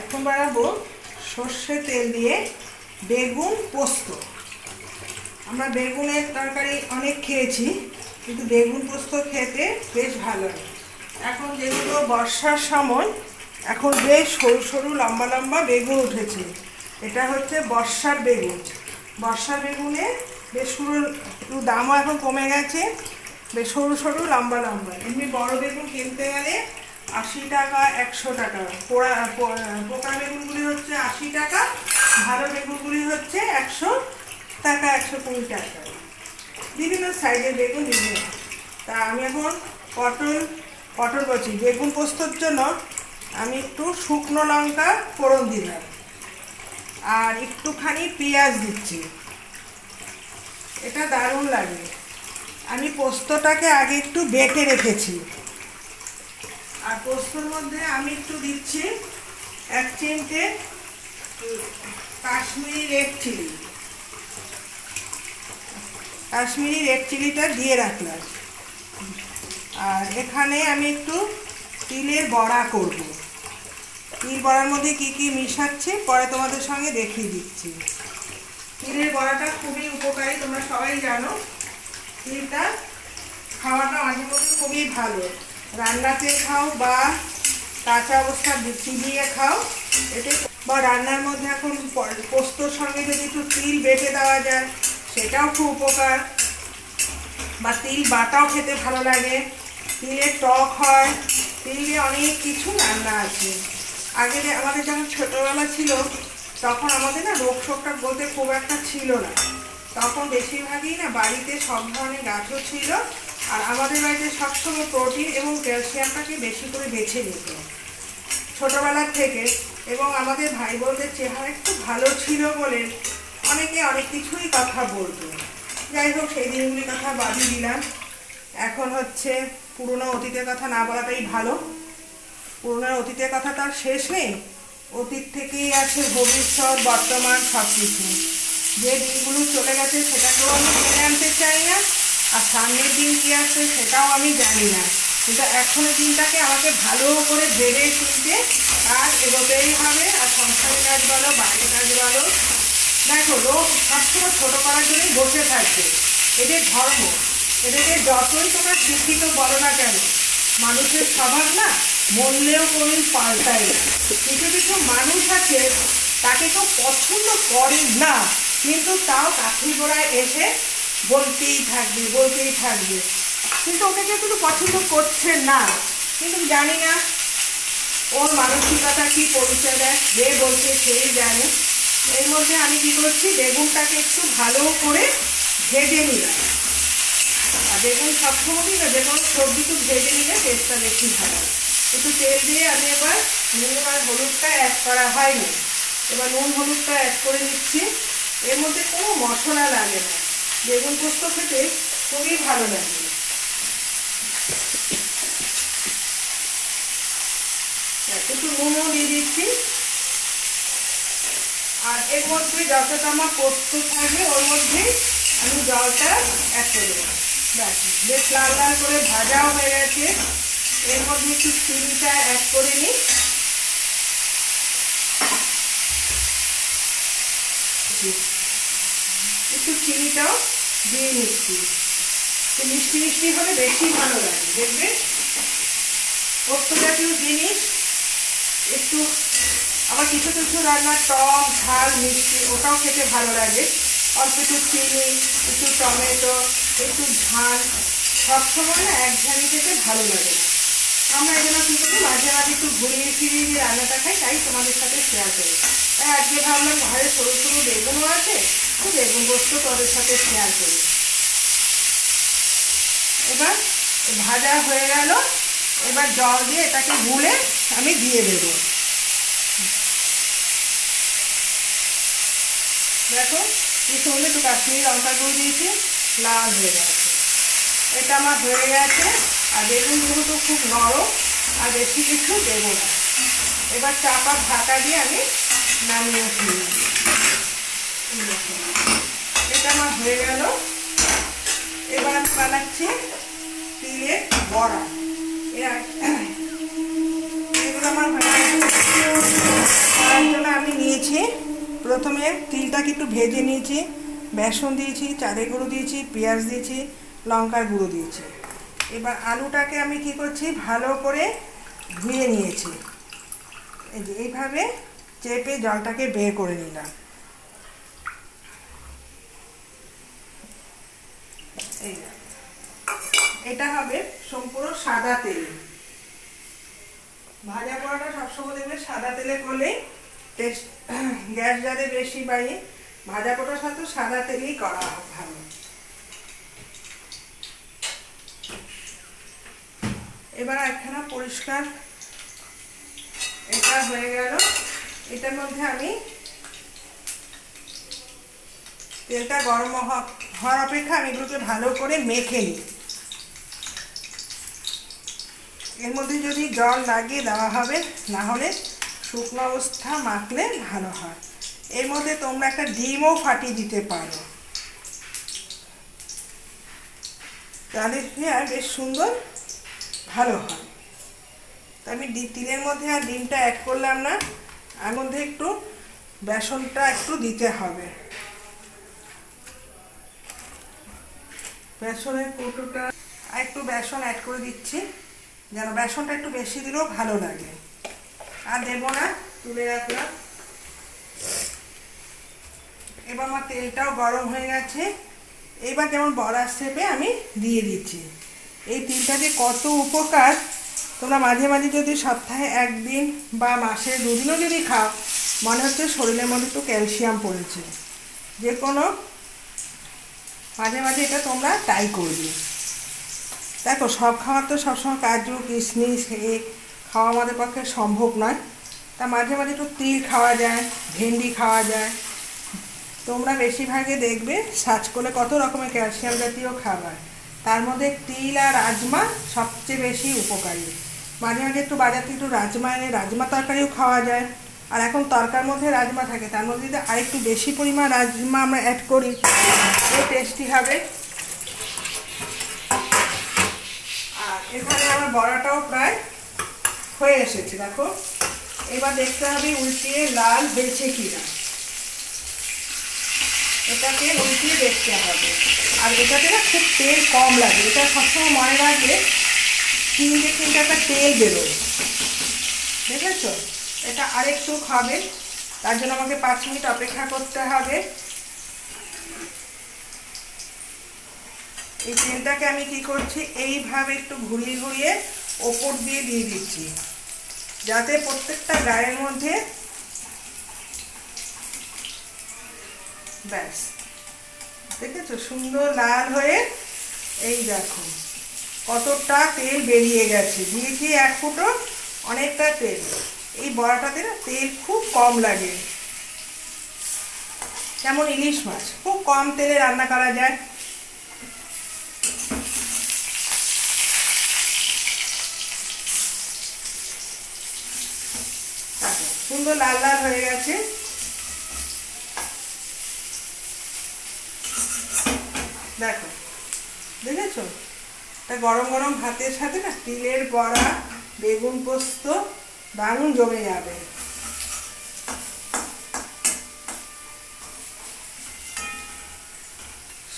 এখন বানাবো সর্ষে তেল দিয়ে বেগুন পোস্ত। আমরা বেগুনের তরকারি অনেক খেয়েছি, কিন্তু বেগুন পোস্ত খেতে বেশ ভালো এখন যেগুলো বর্ষার সময়, এখন বেশ সরু সরু লম্বা লম্বা বেগুন উঠেছে। এটা হচ্ছে বর্ষার বেগুন। বর্ষার বেগুনে বেশ সরু একটু দামও এখন কমে গেছে, বেশ সরু সরু লম্বা লম্বা। এমনি বড় বেগুন কিনতে গেলে আশি টাকা, একশো টাকা। পোড়া পোকা বেগুনগুলি হচ্ছে আশি টাকা, ভালো বেগুনগুলি হচ্ছে একশো টাকা, একশো কুড়ি টাকা। বিভিন্ন সাইজের বেগুন বিভিন্ন তা আমি এখন পটল পটল বলছি, বেগুন পোস্তর জন্য আমি একটু শুকনো লঙ্কা ফোড়ন দিলাম। আর একটুখানি পেঁয়াজ দিচ্ছি। এটা দারুণ লাগে। আমি পোস্তটাকে আগে একটু বেটে রেখেছি। আর পোস্তর মধ্যে আমি একটু দিচ্ছি এক চিমটে Kashmiri red chilli Kashmiri red চিলিটা দিয়ে রাখলাম। আর এখানে আমি একটু তিলের বড়া করব। তিল বড়ার মধ্যে কি কি মিশাচ্ছে পরে তোমাদের সঙ্গে দেখিয়ে দিচ্ছি। তিলের বড়াটা খুবই উপকারী, তোমরা সবাই জানো। তিলটা খাওয়াটা মাঝে মধ্যে খুবই ভালো। রান্নাতে খাও বা কাঁচা অবস্থা চিবিয়ে খাও, এতে বা রান্নার মধ্যে এখন পোস্তর সঙ্গে যদি একটু তিল বেটে দেওয়া যায়, সেটাও খুব উপকার। বা তিল বাটাও খেতে ভালো লাগে। তিলের টক হয়, তিল দিয়ে অনেক কিছু রান্না আছে। আগে আমাদের যখন ছোটোবেলা ছিল, তখন আমাদের না রোগ শোকটা বলতে খুব একটা ছিল না। তখন বেশিরভাগই না বাড়িতে সব ধরনের গাছও ছিল। আর আমাদের বাড়িতে সবসময় প্রোটিন এবং ক্যালসিয়ামটাকে বেশি করে বেছে নিত। ছোটোবেলার থেকে এবং আমাদের ভাই বোনদের চেহারা একটু ভালো ছিল বলে অনেকে অনেক কিছুই কথা বলতো। যাই হোক, সেই দিনগুলির কথা বাদই দিলাম। এখন হচ্ছে পুরনো অতীতের কথা না বলাটাই ভালো। পুরনো অতীতের কথা তার শেষ নেই। অতীত থেকেই আছে ভবিষ্যৎ, বর্তমান সব কিছু যে দিনগুলো চলে গেছে সেটাকেও আমি মেনে আনতে চাই না। আর সামনের দিন কী আসবে সেটাও আমি জানি না। কিন্তু এখনের দিনটাকে আমাকে ভালো করে ভেবে চিনতে আর এগোতেই হবে আর সংসারের কাজ বলো বাইরের কাজ বলো। দেখো, লোক সবসময় ছোটো করার জন্যই বসে থাকবে। এদের ধর্ম, এদেরকে যতই তোমরা শিক্ষিত বলো না কেন, মানুষের স্বভাব না মরলেও কোনোদিন পাল্টায় কিছু কিছু মানুষ আছে, তাকে কেউ পছন্দ করে না, কিন্তু তাও কাঠি গোড়ায় এসে বলতেই থাকবে বলতেই থাকবে। কিন্তু ওকে কিন্তু পছন্দ করছে না। কিন্তু জানি না ওর মানসিকতা কি পরিচয় দেয় যে বলছে সেই জানে। এর মধ্যে আমি কি করছি, বেগুনটাকে একটু ভালো করে ভেজে নিলাম। আর বেগুন সবসময়ই না, যে কোনো সবজি একটু ভেজে নিলে টেস্টটা বেশি ভালো। একটু তেল দিয়ে আমি এবার নুন আর হলুদটা অ্যাড করা হয়নি। এবার নুন হলুদটা অ্যাড করে নিচ্ছি। এর মধ্যে কোনো মশলা লাগে না। বেগুন পোস্ত খেতে খুবই ভালো লাগে। একটু নুনও দিয়ে দিচ্ছি। আর এর মধ্যে যতটা আমার পোস্ত থাকবে, ওর মধ্যে আমি জলটা অ্যাড করে বেশ লাল লাল করে ভাজাও হয়ে গেছে। এর মধ্যে একটু চিনিটা অ্যাড করে নিই। একটু চিনিটাও দিয়ে নিচ্ছি। তো মিষ্টি মিষ্টি হলে বেশি ভালো লাগে, দেখবে? পোস্ত জাতীয় জিনিস, একটু, আবার কিছু কিছু রান্নার টক, ঝাল, মিষ্টি, ওটাও খেতে ভালো লাগে। অল্প একটু চিনি, একটু টমেটো, একটু ঝাল, সবসময় না এক খেতে ভালো লাগে আমরা এগুলো কী করি মাঝে মাঝে একটু ঘুরিয়ে ফিরিয়ে রান্নাটা খাই, তাই তোমাদের সাথে শেয়ার করি। তাই আজকে ঘরে সরু সরু বেগুনও আছে তো বেগুন তোমাদের সাথে শেয়ার করি। এবার ভাজা হয়ে গেল। এবার জল দিয়ে এটাকে গুলে আমি দিয়ে দেবো। দেখো সুন্দর একটু কাশ্মীরি লঙ্কা গুঁড়ো দিয়েছি, লাল হয়ে গেছে এটা আমার হয়ে গেছে, আর বেগুন যেহেতু খুব নরম, আর বেশি কিছু দেবো না। এবার চাপা ঢাকা দিয়ে আমি নামিয়ে ফেলি এটা আমার হয়ে গেল। এবার আমি বানাচ্ছি তিলের বড়া। এগুলো আমার জন্য আমি নিয়েছি প্রথমে তিলটাকে একটু ভেজে নিয়েছি। বেসন দিয়েছি, চালের গুঁড়ো দিয়েছি, পেঁয়াজ দিয়েছি লঙ্কার গুঁড়ো দিয়েছি। এবার আলুটাকে আমি কি করছি, ভালো করে ধুয়ে নিয়েছি। এই যে এইভাবে চেপে জলটাকে বের করে নিলাম। এই এটা হবে সম্পূর্ণ সাদা তেল। ভাজা পোড়াটা সবসময় দেখবে সাদা তেলে করলেই টেস্ট, গ্যাস যাতে বেশি বাড়ে, ভাজা পোড়ার সাথে সাদা তেলেই করা ভালো। এবার একখানা পরিষ্কার এটা হয়ে গেল। এটার মধ্যে আমি তেলটা গরম হওয়ার অপেক্ষা আমি এগুলোকে ভালো করে মেখে নিই। এর মধ্যে যদি জল লাগিয়ে দেওয়া হবে, না হলে শুকনো অবস্থা মাখলে ভালো হয়। এর মধ্যে তোমরা একটা ডিমও ফাটিয়ে দিতে পারো। তাহলে হয় বেশ সুন্দর ভালো হয়। তো আমি তিলের মধ্যে আর ডিমটা অ্যাড করলাম না। আর মধ্যে একটু বেসনটা একটু দিতে হবে। বেসনের কৌটোটা আর একটু বেসন অ্যাড করে দিচ্ছি, যেন বেসনটা একটু বেশি দিলেও ভালো লাগে। আর দেবো না, তুলে রাখলাম। এবার আমার তেলটাও গরম হয়ে গেছে। এবার যেমন বড়ার শেপে আমি দিয়ে দিচ্ছি। এই তিলটা যে কত উপকার, তোমরা মাঝে মাঝে যদি সপ্তাহে একদিন বা মাসে দুদিনও যদি খাও, মনে হচ্ছে শরীরের মধ্যে একটু ক্যালসিয়াম পড়েছে। যে কোনো, মাঝে মাঝে এটা তোমরা ট্রাই করবে দেখো, সব খাওয়ার তো সবসময় কাজু কিশমিশ এ, খাওয়া আমাদের পক্ষে সম্ভব নয়। তা মাঝে মাঝে একটু তিল খাওয়া যায়, ভেন্ডি খাওয়া যায়। তোমরা বেশিরভাগে দেখবে, সার্চ করলে কত রকমের ক্যালসিয়াম জাতীয় খাবার। তার মধ্যে তিল আর রাজমা সবচেয়ে বেশি উপকারী। মাঝে মাঝে একটু বাজার থেকে একটু রাজমা এনে রাজমা তরকারিও খাওয়া যায়। আর এখন তরকার মধ্যে রাজমা থাকে, তার মধ্যে যদি আরেকটু বেশি পরিমাণ রাজমা আমরা অ্যাড করি এই টেস্টি হবে। আর এখানে আমার বড়াটাও প্রায় হয়ে এসেছে, দেখো। এবার দেখতে হবে উল্টিয়ে লাল হয়েছে কিনা। এটাকে উল্টিয়ে দেখতে হবে। আর এটাতে না খুব তেল কম লাগে। এটা সবসময় মনে রাখবে তিনটে তিনটে একটা তেল বেরোয়। দেখেছ? এটা আরেকটু খাবে। তার জন্য আমাকে পাঁচ মিনিট অপেক্ষা করতে হবে। এই তেলটাকে আমি কি করছি? এইভাবে একটু ঘুরিয়ে ঘুরিয়ে ওপর দিয়ে দিয়ে দিচ্ছি। যাতে প্রত্যেকটা গায়ের মধ্যে ব্যাস। দেখেছ? সুন্দর লাল হয়ে এই দেখো, কতটা তেল বেরিয়ে গেছে। দিয়েছি এক ফুটো অনেকটা তেল? এই বড়াটাতে তেল খুব কম লাগে। যেমন ইলিশ মাছ, খুব কম তেলে রান্না করা যায়। সুন্দর লাল লাল হয়ে গেছে। দেখো, দেখেছ? তা গরম গরম ভাতের সাথে না তিলের বড়া, বেগুন পোস্ত, দারুণ জমে যাবে।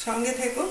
সঙ্গে থেকো।